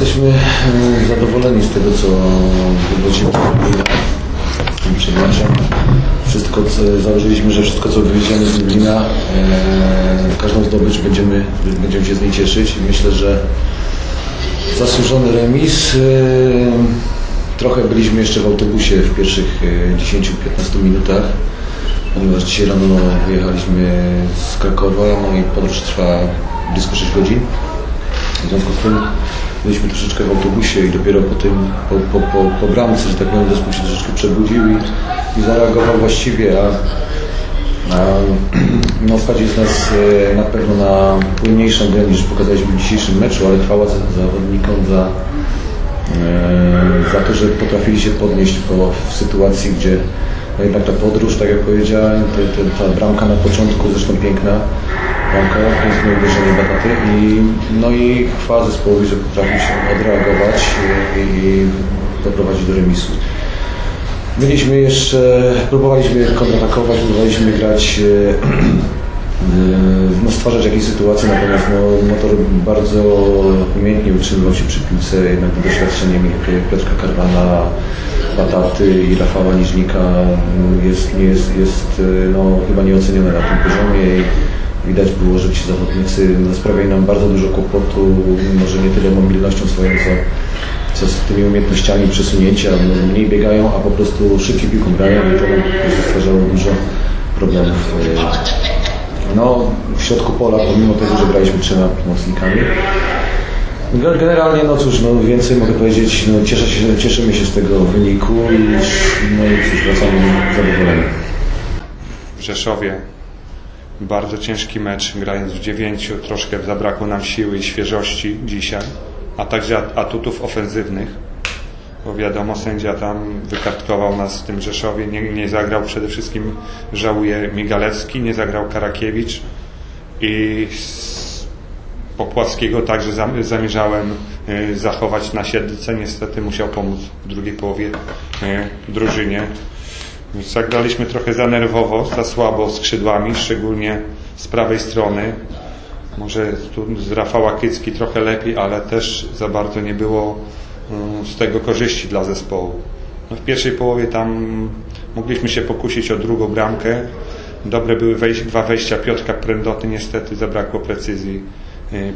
Jesteśmy e, zadowoleni z tego, co wywodzimy przed meczem. Wszystko, co, założyliśmy, że wszystko, co wywieziemy z Lublina, e, każdą zdobycz będziemy, będziemy się z niej cieszyć myślę, że zasłużony remis. E, trochę byliśmy jeszcze w autobusie w pierwszych e, 10-15 minutach, ponieważ dzisiaj rano wyjechaliśmy z Krakowa, no i podróż trwa blisko 6 godzin. W związku z tym byliśmy troszeczkę w autobusie i dopiero po tym, po, po, po, po bramce, że tak powiem, zespół się troszeczkę przebudził i, i zareagował właściwie, a, a no, wchodzi z nas e, na pewno na płynniejszą grę niż pokazaliśmy w dzisiejszym meczu, ale chwała za, zawodnikom za, e, za to, że potrafili się podnieść po, w sytuacji, gdzie no jednak ta podróż, tak jak powiedziałem, te, te, ta bramka na początku, zresztą piękna bramka, piękne uderzenie Bataty i, no i chwała zespołowi, że potrafił się odreagować i, i doprowadzić do remisu. Byliśmy jeszcze, próbowaliśmy kontratakować, próbowaliśmy grać, e, e, no, stwarzać jakieś sytuacje, natomiast no, motor bardzo umiejętnie utrzymywał się przy piłce, jednak doświadczeniem Piotrka Karwana, Bataty i Rafała Niżnika jest, nie jest, jest no, chyba nieocenione na tym poziomie i widać było, że ci zawodnicy no, sprawiają nam bardzo dużo kłopotu, może nie tyle mobilnością swoją, co, co z tymi umiejętnościami przesunięcia, mniej biegają, a po prostu szybciej piłką grają i to nam stwarzało dużo problemów. No, w środku pola, pomimo tego, że graliśmy trzema pomocnikami, Generalnie, no cóż, no więcej mogę powiedzieć, no cieszę się, cieszymy się z tego wyniku i no i cóż, wracamy zadowoleni. W Rzeszowie bardzo ciężki mecz, grając w dziewięciu, troszkę zabrakło nam siły i świeżości dzisiaj, a także atutów ofensywnych, bo wiadomo, sędzia tam wykartkował nas w tym Rzeszowie, nie, nie zagrał przede wszystkim, żałuje Migalewski, nie zagrał Karakiewicz i Popławskiego także zamierzałem e, zachować na siedlce. Niestety musiał pomóc w drugiej połowie e, drużynie. Zagraliśmy trochę za nerwowo, za słabo skrzydłami, szczególnie z prawej strony. Może tu z Rafała Kycki trochę lepiej, ale też za bardzo nie było e, z tego korzyści dla zespołu. No w pierwszej połowie tam mogliśmy się pokusić o drugą bramkę. Dobre były wejś dwa wejścia Piotrka Prędoty, niestety zabrakło precyzji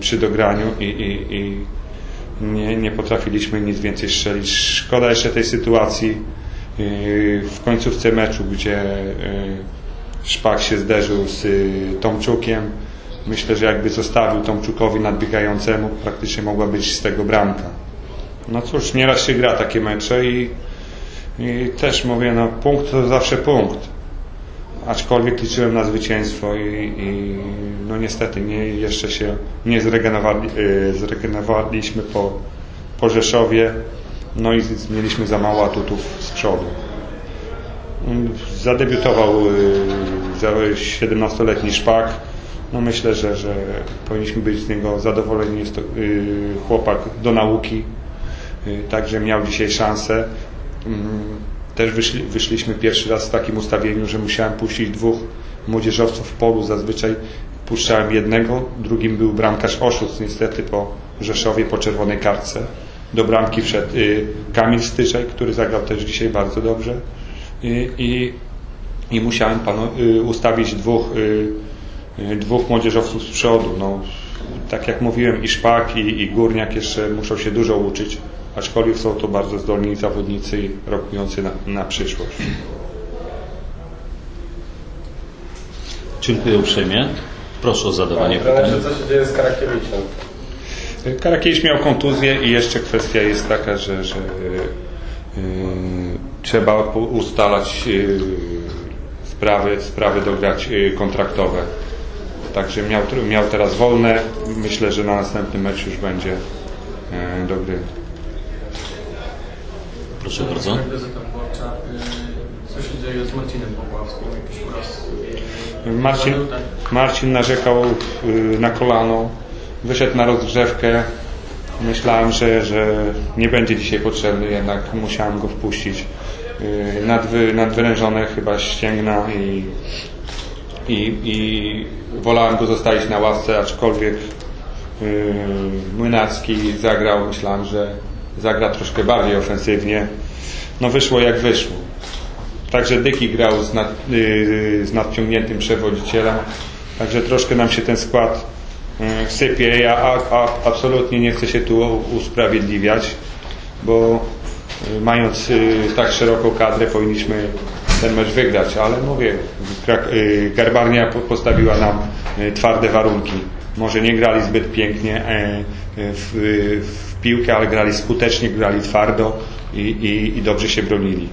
przy dograniu i, i, i nie, nie potrafiliśmy nic więcej strzelić. Szkoda jeszcze tej sytuacji w końcówce meczu, gdzie Szpak się zderzył z Tomczukiem. Myślę, że jakby zostawił Tomczukowi nadbiegającemu, praktycznie mogła być z tego bramka. No cóż, nieraz się gra takie mecze i, i też mówię, no punkt to zawsze punkt aczkolwiek liczyłem na zwycięstwo i, i no niestety nie, jeszcze się nie zregenerowali, zregenerowaliśmy po, po Rzeszowie no i mieliśmy za mało atutów z przodu. Zadebiutował 17-letni Szpak. No myślę, że, że powinniśmy być z niego zadowoleni. Jest to chłopak do nauki, także miał dzisiaj szansę. Też wyszli, wyszliśmy pierwszy raz w takim ustawieniu, że musiałem puścić dwóch młodzieżowców w polu. Zazwyczaj puszczałem jednego, drugim był bramkarz Oszust, niestety po Rzeszowie, po czerwonej kartce. Do bramki wszedł y, Kamil Styczaj, który zagrał też dzisiaj bardzo dobrze. Y, i, i musiałem panu, y, ustawić dwóch, y, dwóch młodzieżowców z przodu. No, tak jak mówiłem, i Szpak, i, i Górniak jeszcze muszą się dużo uczyć aczkolwiek są to bardzo zdolni zawodnicy i rokujący na, na przyszłość. Dziękuję uprzejmie. Proszę o zadawanie pytań. co się dzieje z Karakiewiczem? Karakiewicz miał kontuzję i jeszcze kwestia jest taka, że, że yy, trzeba ustalać yy, sprawy, sprawy dograć yy, kontraktowe. Także miał, miał teraz wolne. Myślę, że na następny mecz już będzie do gry. Proszę bardzo. Co się dzieje z Marcinem Popławskim? Jakiś uraz? Marcin, Marcin narzekał na kolano, wyszedł na rozgrzewkę. Myślałem, że, że nie będzie dzisiaj potrzebny, jednak musiałem go wpuścić. Nadwy, nadwyrężone chyba ścięgna i, i, i wolałem go zostawić na ławce, aczkolwiek yy, zagrał, myślałem, że zagra troszkę bardziej ofensywnie. No wyszło jak wyszło. Także Dyki grał z, nad, yy, z nadciągniętym przewodzicielem. Także troszkę nam się ten skład sypie. Ja a, a, absolutnie nie chcę się tu usprawiedliwiać, bo yy, mając yy, tak szeroką kadrę powinniśmy ten mecz wygrać, ale mówię, yy, Garbarnia po- postawiła nam twarde warunki. Może nie grali zbyt pięknie e, w, w piłkę, ale grali skutecznie, grali twardo i, i, i dobrze się bronili.